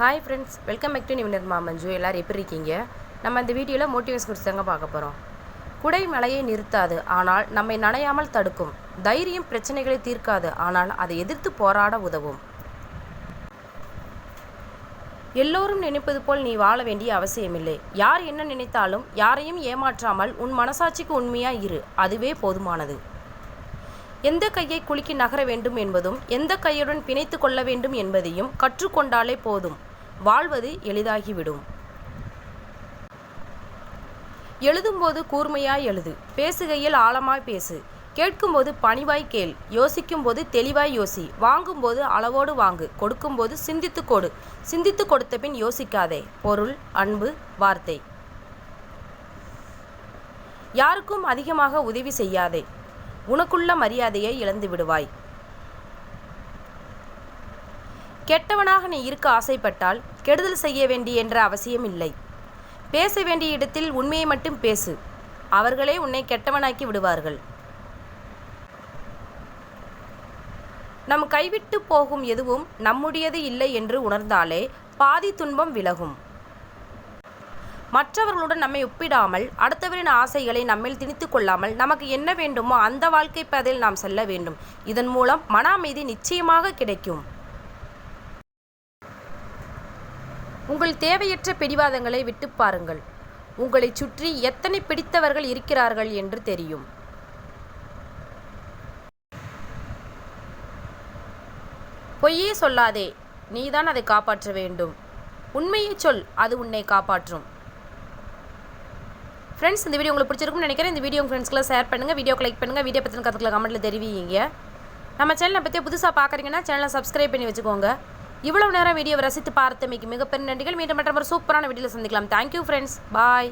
Hi friends welcome back to நிவினர் மாமஞ்சு எல்லோரும் எப்படி இருக்கீங்க? நம்ம இந்த வீடியோவில் மோட்டிவேஷன் குறித்து தாங்க பார்க்க போகிறோம் குடை மழையை நிறுத்தாது ஆனால் நம்மை நனையாமல் தடுக்கும். தைரியம் பிரச்சனைகளை தீர்க்காது ஆனால் அதை எதிர்த்து போராட உதவும். எல்லோரும் நினைப்பது போல் நீ வாழ வேண்டிய அவசியமில்லை. யார் என்ன நினைத்தாலும் யாரையும் ஏமாற்றாமல் உன் மனசாட்சிக்கு உண்மையாக இரு. அதுவே போதுமானது. எந்த கையை குலுக்கி நகர வேண்டும் என்பதும் எந்த கையுடன் பிணைத்து கொள்ள வேண்டும் என்பதையும் கற்றுக்கொண்டாலே போதும். வாழ்வது எளிதாகிவிடும். எழுதும்போது கூர்மையாய் எழுது. பேசுகையில் ஆழமாய் பேசு. கேட்கும்போது பணிவாய் கேள். யோசிக்கும்போது தெளிவாய் யோசி. வாங்கும்போது அளவோடு வாங்கு. கொடுக்கும்போது சிந்தித்து கொடு. சிந்தித்து கொடுத்த பின் யோசிக்காதே. பொருள் அன்பு வார்த்தை. யாருக்கும் அதிகமாக உதவி செய்யாதே. உனக்குள்ள மரியாதையை இழந்து விடுவாய் கெட்டவனாக நீ இருக்க ஆசைப்பட்டால் கெடுதல் செய்ய வேண்டிய என்ற அவசியம் இல்லை. பேச வேண்டிய இடத்தில் உண்மையை மட்டும் பேசு. அவர்களே உன்னை கெட்டவனாக்கி விடுவார்கள். நம் கைவிட்டு போகும் எதுவும் நம்முடையது இல்லை என்று உணர்ந்தாலே பாதி துன்பம் விலகும். மற்றவர்களுடன் நம்மை ஒப்பிடாமல் அடுத்தவரின் ஆசைகளை நம்மில் திணித்து கொள்ளாமல் நமக்கு என்ன வேண்டுமோ அந்த வாழ்க்கை பாதையில் நாம் செல்ல வேண்டும். இதன் மூலம் மன அமைதி நிச்சயமாக கிடைக்கும். உங்கள் தேவையற்ற பிடிவாதங்களை விட்டு பாருங்கள். உங்களைச் சுற்றி எத்தனை பிடித்தவர்கள் இருக்கிறார்கள் என்று தெரியும். பொய்யே சொல்லாதே நீதான் அதை காப்பாற்ற வேண்டும். உண்மையை சொல் அது உன்னை காப்பாற்றும். ஃப்ரெண்ட்ஸ் இந்த வீடியோ உங்களுக்கு பிடிச்சிருக்கும்னு நினைக்கிறேன். இந்த வீடியோ உங்கள் ஃப்ரெண்ட்ஸ்க்குலாம் ஷேர் பண்ணுங்கள் வீடியோ லைக் பண்ணுங்கள் வீடியோ பற்றின கருத்துக்களை கமெண்ட்டில் தெரிவிங்க நம்ம சேனலை பற்றி புதுசாக பார்க்குறீங்கன்னா சேனலை சப்ஸ்கிரைப் பண்ணி வச்சுக்கோங்க. இவ்வளவு நேரம் வீடியோவை ரசித்து பார்த்தமைக்கு மிகப்பெரிய நன்றிகள். மீண்டும் மற்ற ஒரு சூப்பரான வீடியோவில் சந்திக்கலாம். Thank you friends bye